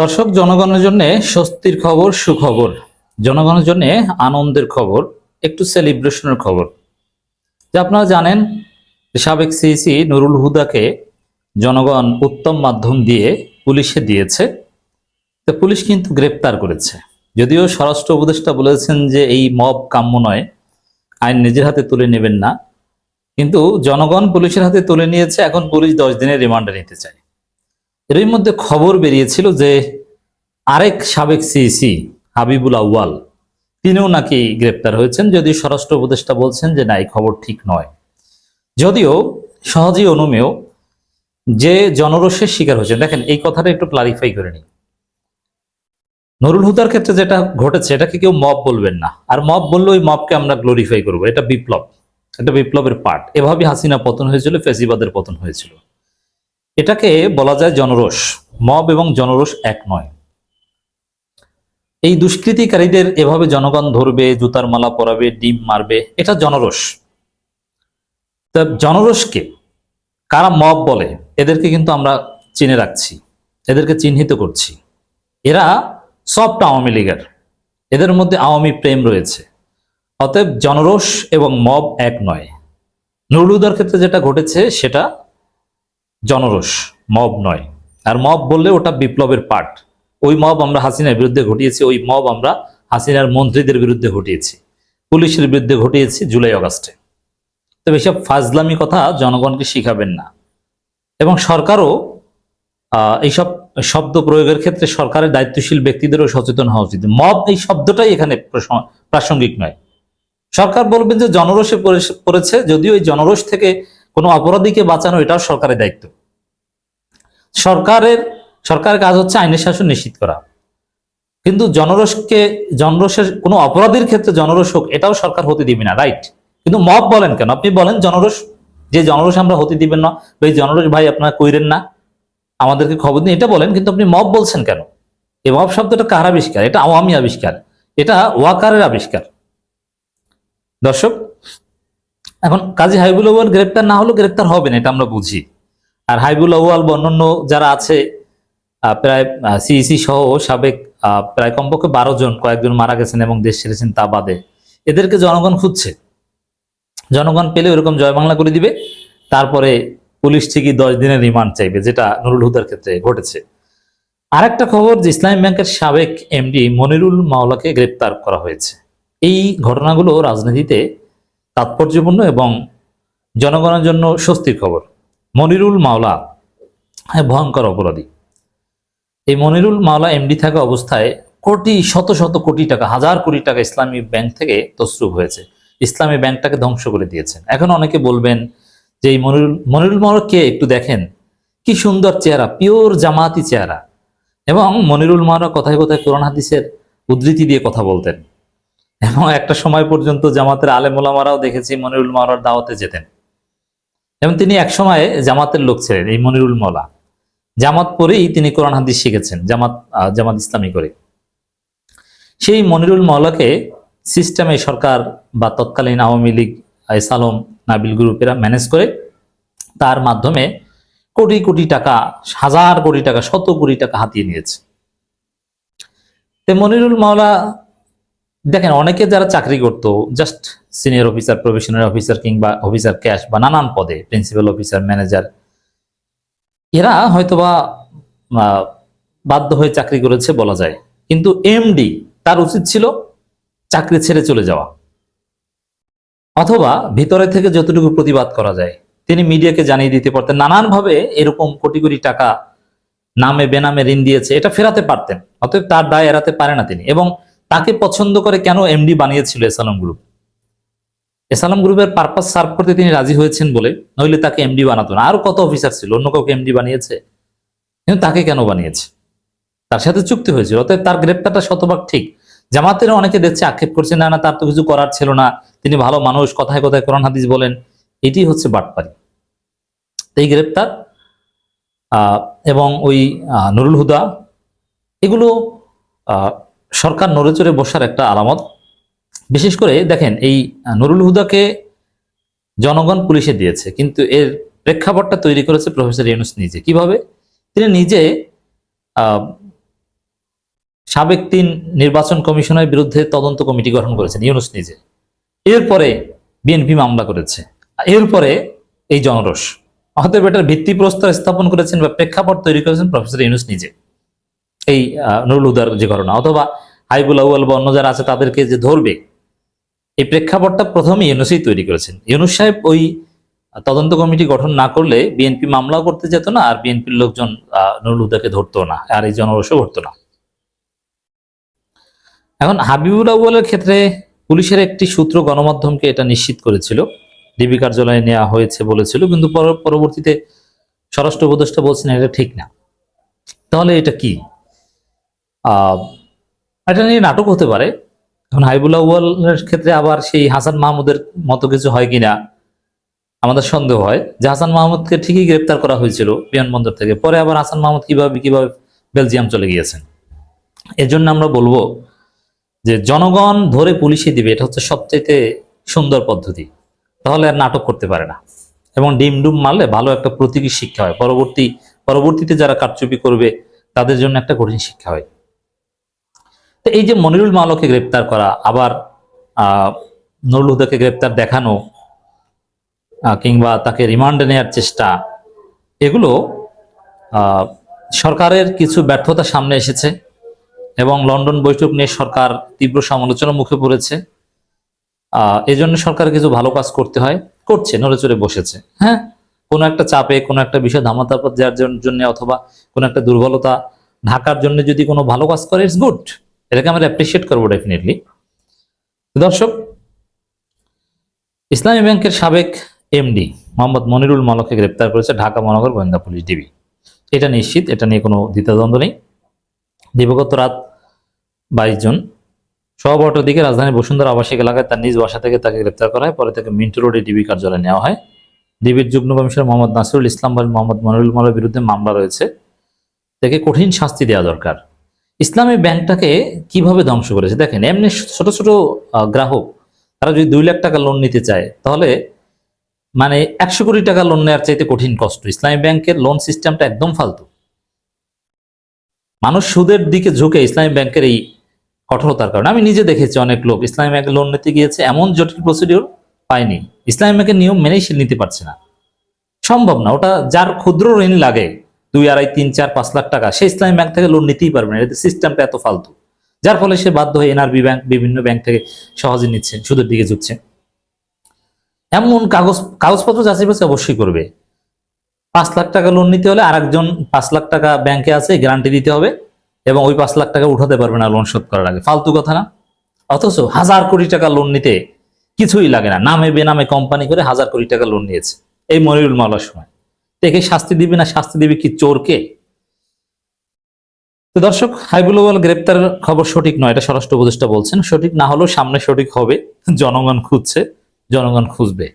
দর্শক, জনগণের জন্য স্বস্তির খবর, সুখবর। জনগণের জন্য আনন্দের খবর, একটু সেলিব্রেশনের খবর। যে আপনারা জানেন সাবেক সিইসি নুরুল হুদাকে জনগণ উত্তম মাধ্যম দিয়ে পুলিশে দিয়েছে। তো পুলিশ কিন্তু গ্রেপ্তার করেছে। যদিও স্বরাষ্ট্র উপদেষ্টা বলেছেন যে এই মব কাম্য নয়, আইন নিজের হাতে তুলে নেবেন না। কিন্তু জনগণ পুলিশের হাতে তুলে নিয়েছে, এখন পুলিশ দশ দিনের রিমান্ডে নিতে চায়। এরই মধ্যে খবর বেরিয়েছিল যে আরেক সাবেক সিইসি হাবিবুল আউয়াল, তিনিও নাকি গ্রেপ্তার হয়েছেন, যদিও স্বরাষ্ট্র উপদেষ্টা বলছেন যে না, এই খবর ঠিক নয়। যদিও সহজেই অনুমেয় যে জনরোষের শিকার হয়েছেন। দেখেন, এই কথাটা একটু ক্লারিফাই করে নিই। নুরুল হুদার ক্ষেত্রে যেটা ঘটেছে, এটাকে কেউ মব বলবেন না। আর মব বললে ওই মবকে আমরা গ্লোরিফাই করব। এটা বিপ্লব, এটা বিপ্লবের পার্ট এভাবে হাসিনা পতন হয়েছিল, ফেসিবাদের পতন হয়েছিল। এটাকে বলা যায় জনরোষ। মব এবং জনরোষ এক নয়। এই দুষ্কৃতিকারীদের এভাবে জনগণ ধরবে, জুতার মালা পরাবে, ডিম মারবে, এটা জনরোষ। জনরোষকে কারা মব বলে? এদেরকে কিন্তু আমরা চিনে রাখছি। এদেরকে চিহ্নিত করছি। এরা সফট আওয়ামী লীগের। এদের মধ্যে আওয়ামী প্রেম রয়েছে। অতএব জনরোষ এবং মব এক নয়। নুরুলুদার ক্ষেত্রে যেটা ঘটেছে, সেটা জনরোষ, মব নয়। আর মব বললে ওটা বিপ্লবের পার্ট ওই মব আমরা হাসিনার বিরুদ্ধে ঘটিয়েছি, ওই মব আমরা হাসিনার মন্ত্রীদের বিরুদ্ধে ঘটিয়েছি, পুলিশের বিরুদ্ধে ঘটিয়েছি জুলাই অগাস্টে। তবে এসব ফাজলামি কথা জনগণকে শিখাবেন না। এবং সরকারও এইসব শব্দ প্রয়োগের ক্ষেত্রে সরকারের দায়িত্বশীল ব্যক্তিদেরও সচেতন হওয়া উচিত। মব এই শব্দটাই এখানে প্রসং- প্রাসঙ্গিক নয়। সরকার বলবেন যে জনরোষে পড়ে- পড়েছে, যদিও এই জনরোষ থেকে কোনো অপরাধীকে বাঁচানো এটাও সরকারের দায়িত্ব। সরকারের সরকারের কাজ হচ্ছে আইনের শাসন নিশ্চিত করা। কিন্তু জনরসকে জনরোষের কোনো অপরাধীর ক্ষেত্রে জনরস হোক, এটাও সরকার হতে দিবে না, রাইট? কিন্তু মব বলেন কেন? আপনি বলেন জনরোষ, যে জনরোষ আমরা হতে দিবেন না বা এই জনরোষ, ভাই আপনারা কইরেন না, আমাদেরকে খবর দিন, এটা বলেন, কিন্তু আপনি মব বলছেন কেন? এই মব শব্দটা কার আবিষ্কার? এটা আওয়ামী আবিষ্কার, এটা ওয়াকারের আবিষ্কার। দর্শক এখন কাজী হাইবুল আউয়াল গ্রেপ্তার না হলেও গ্রেপ্তার হবেন এটা আমরা বুঝি। আর হাইবুল আউয়াল বা অন্যান্য যারা আছে প্রায় সিইসি সহ সাবেক প্রায় কমপক্ষে বারো জন, কয়েকজন মারা গেছেন এবং দেশ ছেড়েছেন তা বাদে। এদেরকে জনগণ খুঁজছে। জনগণ পেলে ওরকম জয় বাংলা করে দিবে, তারপরে পুলিশ ঠিকই দশ দিনের রিমান্ড চাইবে, যেটা নুরুল হুদার ক্ষেত্রে ঘটেছে। আরেকটা খবর যে ইসলামী ব্যাংকের সাবেক এমডি মনিরুল মাওলাকে গ্রেপ্তার করা হয়েছে। এই ঘটনাগুলো রাজনীতিতে তাৎপর্যপূর্ণ এবং জনগণের জন্য স্বস্তির খবর। মনিরুল মাওলা হ্যাঁ ভয়ঙ্কর অপরাধী। এই মনিরুল মাওলা এমডি থাকা অবস্থায় কোটি, শত শত কোটি টাকা, হাজার কোটি টাকা ইসলামী ব্যাংক থেকে তসরুপ হয়েছে। ইসলামী ব্যাংকটাকে ধ্বংস করে দিয়েছেন এখন অনেকে বলবেন যে এই মনিরুল মনিরুল মাওলা কে? একটু দেখেন। কি সুন্দর চেহারা, পিওর জামাতি চেহারা। এবং মনিরুল মাওলা কথায় কথায় কোরআন হাদিসের উদ্ধৃতি দিয়ে কথা বলতেন। এবং একটা সময় পর্যন্ত জামাতের আলেম ওলামারাও দেখেছি মনিরুল মাওলার দাওয়াতে যেতেন। এবং তিনি এক সময় জামাতের লোক ছিলেন, এই মনিরুল মাওলা। জামাত পরেই তিনি কোরআন হাদিস শিখেছেন, জামাত জামাত ইসলামী করে। সেই মনিরুল মাওলাকে সিস্টেমে সরকার বা তৎকালীন আওয়ামী লীগ সালম, নাবিল গ্রুপেরা ম্যানেজ করে, তার মাধ্যমে কোটি কোটি টাকা, হাজার কোটি টাকা, শত কোটি টাকা হাতিয়ে নিয়েছে। মনিরুল মাওলা দেখেন, অনেকে যারা চাকরি করতো just senior officer professional officer কিংবা অফিসার ক্যাশ বা নানান পদে প্রিন্সিপাল অফিসার ম্যানেজার এরা হয়তোবা বাধ্য হয়ে চাকরি করেছে বলা যায়। কিন্তু এমডি তার উচিত ছিল চাকরি ছেড়ে চলে যাওয়া। অথবা ভিতরে থেকে যতটুকু প্রতিবাদ করা যায়, তিনি মিডিয়াকে জানিয়ে দিতে পারতেন, নানানভাবে এরকম কোটি কোটি টাকা নামে বেনামে ঋণ দিয়েছে, এটা ফেরাতে পারতেন। অতএব তার দায় এড়াতে পারে না তিনি। এবং তাকে পছন্দ করে কেন এমডি বানিয়েছিল এসালাম গ্রুপ? এসালাম গ্রুপের পারপাস সার্ভ করতে তিনি রাজি হয়েছেন বলে, নইলে তাকে এমডি বানাতো না। আরও কত অফিসার ছিল, অন্য কাউকে এমডি বানিয়েছে? কিন্তু তাকে কেন বানিয়েছে? তার সাথে চুক্তি হয়েছিল, অতএব তার গ্রেপ্তারটা শতভাগ ঠিক। জামাতের অনেকে দেখছে, আক্ষেপ করছে, না না, তার তো কিছু করার ছিল না, তিনি ভালো মানুষ, কথায় কথায় কোরআন, হাদিস বলেন। এটি হচ্ছে বাটপারি। এই গ্রেপ্তার এবং ওই নুরুল হুদা, এগুলো সরকার নড়ে চড়ে বসার একটা আলামত বিশেষ করে দেখেন, এই নুরুল হুদাকে জনগণ পুলিশে দিয়েছে, কিন্তু এর প্রেক্ষাপটটা তৈরি করেছে প্রফেসর ইউনুস নিজে। কীভাবে? তিনি নিজে সাবেক তিন নির্বাচন কমিশনের বিরুদ্ধে তদন্ত কমিটি গঠন করেছেন, ইউনুস নিজে। এরপরে বিএনপি মামলা করেছে, এরপরে এই জনরস অতএব এটার ভিত্তি প্রস্তর স্থাপন করেছেন বা প্রেক্ষাপট তৈরি করেছেন প্রফেসর ইউনুস নিজে। এই নুরুল হুদার যে ঘটনা, অথবা হাইবুল আউয়াল বা অন্য যারা আছে তাদেরকে যে ধরবে, এই প্রেক্ষাপটটা প্রথমে ইউনুসই তৈরি করেছেন। ইউনুস সাহেব ওই তদন্ত কমিটি গঠন না করলে বিএনপি মামলাও করতে যেত না, আর বিএনপির লোকজন নুরুল হুদাকে ধরতো না, আর এই জনরসও ধরতো না। এখন হাবিবুল আউয়ালের ক্ষেত্রে পুলিশের একটি সূত্র গণমাধ্যমকে এটা নিশ্চিত করেছিল। ডিবি কার্যালয়ে নেওয়া হয়েছে বলেছিল, কিন্তু পরবর্তীতে স্বরাষ্ট্র উপদেষ্টা বলছেন এটা ঠিক না। তাহলে এটা কি? এটা নিয়ে নাটক হতে পারে। এখন হাইবুল্লাহ আউয়ালের ক্ষেত্রে আবার সেই হাসান মাহমুদের মতো কিছু হয় কিনা আমাদের সন্দেহ হয়। যে হাসান মাহমুদকে ঠিকই গ্রেপ্তার করা হয়েছিল বিমানবন্দর থেকে। পরে আবার হাসান মাহমুদ কীভাবে কীভাবে বেলজিয়াম চলে গিয়েছেন। এজন্য আমরা বলব যে জনগণ ধরে পুলিশে দিবে, এটা হচ্ছে সবচাইতে সুন্দর পদ্ধতি। তাহলে আর নাটক করতে পারে না। এবং ডিম ডুম মারলে ভালো একটা প্রতীকী শিক্ষা হয়। পরবর্তী, পরবর্তীতে যারা কারচুপি করবে, তাদের জন্য একটা কঠিন শিক্ষা হয়। তো এই যে মনিরুল মালকে গ্রেপ্তার করা, আবার নুরুল হুদাকে গ্রেপ্তার দেখানো কিংবা তাকে রিমান্ডে নেওয়ার চেষ্টা, এগুলো সরকারের কিছু ব্যর্থতা সামনে এসেছে এবং লন্ডন বৈঠক নিয়ে সরকার তীব্র সমালোচনার মুখে পড়েছে। আহ এই জন্য সরকার কিছু ভালো কাজ করতে হয়, করছে, নড়ে চড়ে বসেছে। হ্যাঁ কোনো একটা চাপে, কোনো একটা বিষয় ধামাতাপাত জন- জন্য অথবা কোনো একটা দুর্বলতা ঢাকার জন্য যদি কোনো ভালো কাজ করে ইটস গুড এটাকে আমরা অ্যাপ্রিসিয়েট করব ডেফিনেটলি দর্শক, ইসলামী ব্যাংকের সাবেক এমডি মোহাম্মদ মনিরুল মালককে গ্রেপ্তার করেছে ঢাকা মহানগর গোয়েন্দা পুলিশ ডিবি। এটা নিশ্চিত, এটা নিয়ে কোনো দ্বিধাদ্বন্দ্ব নেই। দিবগত রাত বাইশ জুন সহবর্তের দিকে রাজধানীর বসুন্ধরা আবাসিক এলাকায় তার নিজ বাসা থেকে তাকে গ্রেপ্তার করা হয়। পরে তাকে মিন্টু রোডে ডিবি কার্যালয়ে নেওয়া হয়। ডিবির যুগ্ম কমিশনার মোহাম্মদ নাসিরুল ইসলাম মোহাম্মদ মনিরুল মালের বিরুদ্ধে মামলা রয়েছে। তাকে কঠিন শাস্তি দেওয়া দরকার। ইসলামী ব্যাংকটাকে কীভাবে ধ্বংস করেছে? দেখেন, এমনি ছোট ছোট গ্রাহক, তারা যদি দুই লাখ টাকা লোন নিতে চায়, তাহলে মানে একশো কোটি টাকা লোন নেওয়ার চাইতে কঠিন কষ্ট। ইসলামী ব্যাংকের লোন সিস্টেমটা একদম ফালতু। মানুষ সুদের দিকে ঝুঁকে ইসলামী ব্যাংকের এই কঠোরতার কারণে। আমি নিজে দেখেছি অনেক লোক, ইসলামী ব্যাংকে লোন নিতে গিয়েছে, এমন জটিল প্রসিডিওর পায়নি। ইসলামী ব্যাংকের নিয়ম মেনেই সে নিতে পারছে না। সম্ভব না, ওটা যার ক্ষুদ্র ঋণ লাগে দুই আড়াই, তিন, চার, পাঁচ লাখ টাকা। সে ইসলামী ব্যাংক থেকে লোন নিতেই পারবে না। এতে সিস্টেমটা এত ফালতু। যার ফলে সে বাধ্য হয়ে এনআরবি ব্যাংক, বিভিন্ন ব্যাংক থেকে সহজে নিচ্ছে সুদের দিকে ঝুঁকছে এমন কাগজ, কাগজপত্র যাচাই বাছাই অবশ্যই করবে। পাঁচ লাখ টাকা লোন নিতে হলে আরেকজন পাঁচ লাখ টাকা ব্যাংকে আছে গ্যারান্টি দিতে হবে এবং ওই পাঁচ লাখ টাকা উঠাতে পারবে না লোন শোধ করার আগে। ফালতু কথা না। অথচ হাজার কোটি টাকা লোন নিতে কিছুই লাগে না। নামে বেনামে কোম্পানি করে হাজার কোটি টাকা লোন নিয়েছে। এই মনিরুল মালার সময়। দেখে শাস্তি দিবে না শাস্তি দিবে কি চোরকে? তো দর্শক হাইবুলওয়াল গ্রেপ্তার খবর সঠিক নয়, এটা স্বরাষ্ট্র উপদেষ্টা বলছেন। সঠিক না হলেও সামনে সঠিক হবে। জনগণ খুঁজছে, জনগণ খুঁজবে।